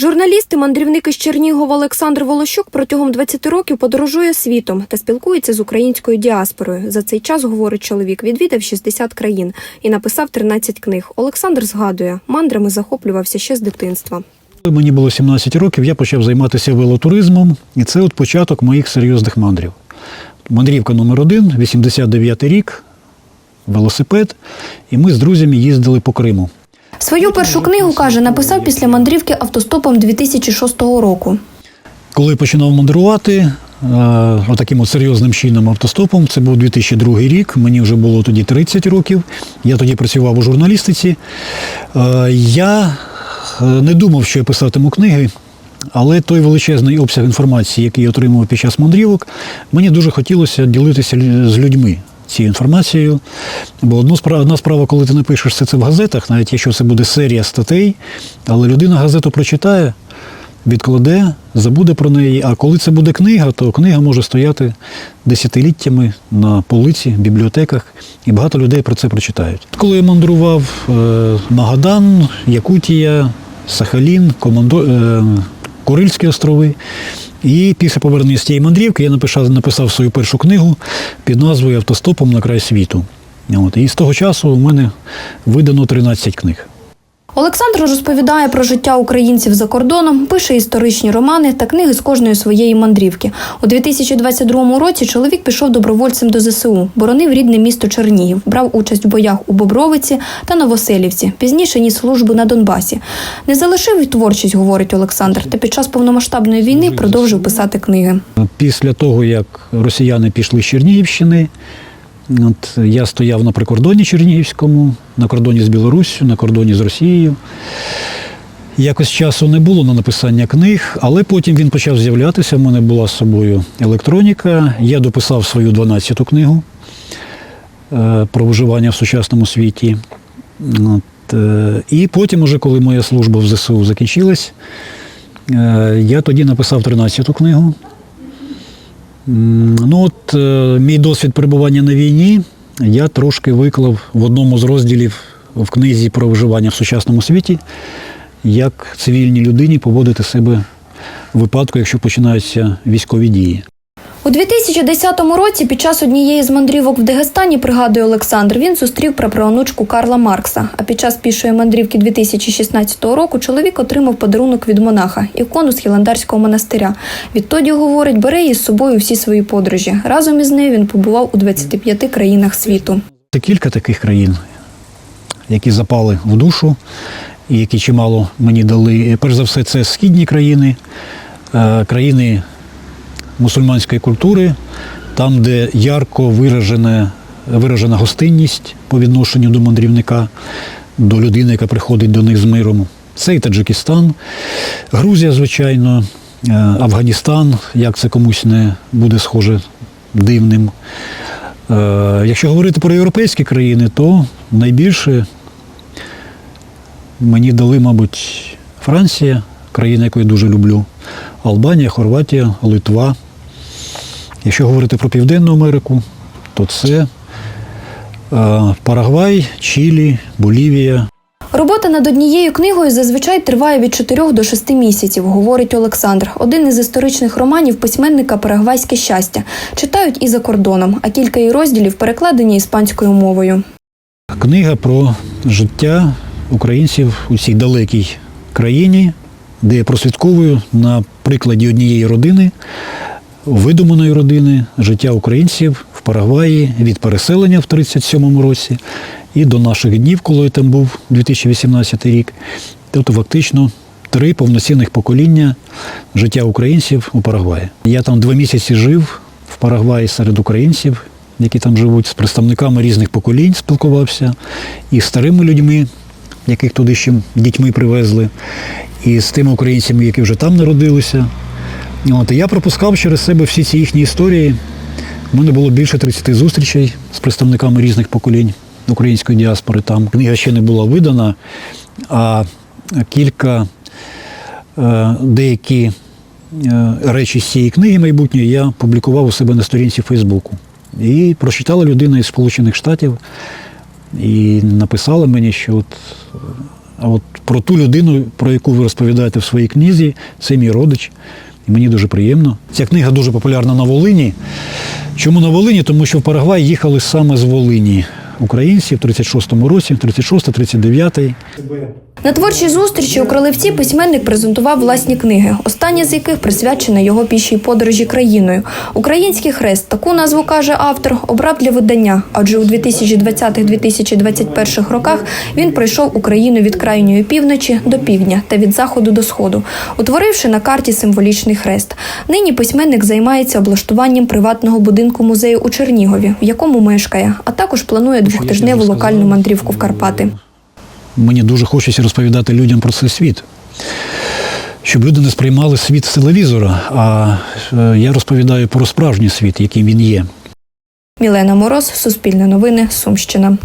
Журналіст і мандрівник із Чернігова Олександр Волощук протягом 20 років подорожує світом та спілкується з українською діаспорою. За цей час, говорить чоловік, відвідав 60 країн і написав 13 книг. Олександр згадує, мандрами захоплювався ще з дитинства. Коли мені було 17 років, я почав займатися велотуризмом, і це от початок моїх серйозних мандрів. Мандрівка номер один, 89 рік, велосипед, і ми з друзями їздили по Криму. Свою першу книгу каже, написав після мандрівки автостопом 2006 року. Коли починав мандрувати е, отаким от серйозним чином автостопом, це був 2002 рік, мені вже було тоді 30 років, я тоді працював у журналістиці. Е, Я е, не думав, що я писатиму книги, але той величезний обсяг інформації, який я отримував під час мандрівок, мені дуже хотілося ділитися з людьми. Цією інформацією. Бо одну справа, одна справа, коли ти напишеш все це в газетах, навіть якщо це буде серія статей, але людина газету прочитає, відкладе, забуде про неї. А коли це буде книга, то книга може стояти десятиліттями на полиці, бібліотеках, і багато людей про це прочитають. Коли я мандрував е, Магадан, Якутія, Сахалін, Командо, е, Курильські острови. І після повернення з тієї мандрівки я написав, написав свою першу книгу під назвою Автостопом на край світу. От. І з того часу у мене видано 13 книг. Олександр розповідає про життя українців за кордоном, пише історичні романи та книги з кожної своєї мандрівки. У 2022 році чоловік пішов добровольцем до ЗСУ, боронив рідне місто Чернігів, брав участь в боях у Бобровиці та Новоселівці. Пізніше ніс службу на Донбасі. Не залишив творчість, говорить Олександр, та під час повномасштабної війни продовжив писати книги. Після того, як росіяни пішли з Чернігівщини, от, я стояв на прикордоні Чернігівському, на кордоні з Білоруссю, на кордоні з Росією. Якось часу не було на написання книг, але потім він почав з'являтися. У мене була з собою електроніка. Я дописав свою 12-ту книгу е, про виживання в сучасному світі. От, е, і потім, уже коли моя служба в ЗСУ закінчилась, е, я тоді написав 13-ту книгу. Ну от е, мій досвід перебування на війні я трошки виклав в одному з розділів в книзі про виживання в сучасному світі, як цивільній людині поводити себе в випадку, якщо починаються військові дії. У 2010 році під час однієї з мандрівок в Дагестані, пригадує Олександр, він зустрів праправнучку Карла Маркса. А під час пішої мандрівки 2016 року чоловік отримав подарунок від монаха ікону з Хіландарського монастиря. Відтоді, говорить, бере її з собою всі свої подорожі. Разом із нею він побував у 25 країнах світу. Це кілька таких країн, які запали в душу і які чимало мені дали. Перш за все, це східні країни, е, країни мусульманської культури, там, де ярко виражена, виражена гостинність по відношенню до мандрівника, до людини, яка приходить до них з миром. Це і Таджикистан, Грузія, звичайно, е, Афганістан, як це комусь не буде схоже дивним. Е, Якщо говорити про європейські країни, то найбільше мені дали, мабуть, Франція, країна, яку я дуже люблю, Албанія, Хорватія, Литва. Якщо говорити про Південну Америку, то це е, Парагвай, Чилі, Болівія. Робота над однією книгою зазвичай триває від 4 до 6 місяців, говорить Олександр. Один із історичних романів письменника Парагвайське щастя читають і за кордоном, а кілька її розділів перекладені іспанською мовою. Книга про життя українців у цій далекій країні, де я прослідковую на прикладі однієї родини, видуманої родини, життя українців в Парагваї від переселення в 1937 році і до наших днів, коли там був 2018 рік. Тобто фактично три повноцінних покоління життя українців у Парагваї. Я там два місяці жив в Парагваї серед українців, які там живуть, з представниками різних поколінь спілкувався, і з старими людьми, яких туди ще дітьми привезли, і з тими українцями, які вже там народилися. От, і я пропускав через себе всі ці їхні історії. У мене було більше 30 зустрічей з представниками різних поколінь української діаспори. Там книга ще не була видана, а кілька е, деякі е, речі з цієї книги майбутньої я публікував у себе на сторінці Фейсбуку. І прочитала людина із Сполучених Штатів і написала мені, що от от про ту людину, про яку ви розповідаєте в своїй книзі, це мій родич. І мені дуже приємно. Ця книга дуже популярна на Волині. Чому на Волині? Тому що в Парагвай їхали саме з Волині українці в 36-му році, 36-39. На творчій зустрічі у Кролевці письменник презентував власні книги, остання з яких присвячена його пішій подорожі країною. Український хрест таку назву каже автор, обрав для видання, адже у 2020-2021 роках він пройшов Україну від крайньої півночі до півдня та від заходу до сходу, утворивши на карті символічний хрест. Нині письменник займається облаштуванням приватного будинку музею у Чернігові, в якому мешкає, а також планує двохтижневу локальну мандрівку в Карпати. Мені дуже хочеться розповідати людям про цей світ. Щоб люди не сприймали світ з телевізора, а е, я розповідаю про справжній світ, яким він є. Мілена Мороз, Суспільне новини, Сумщина.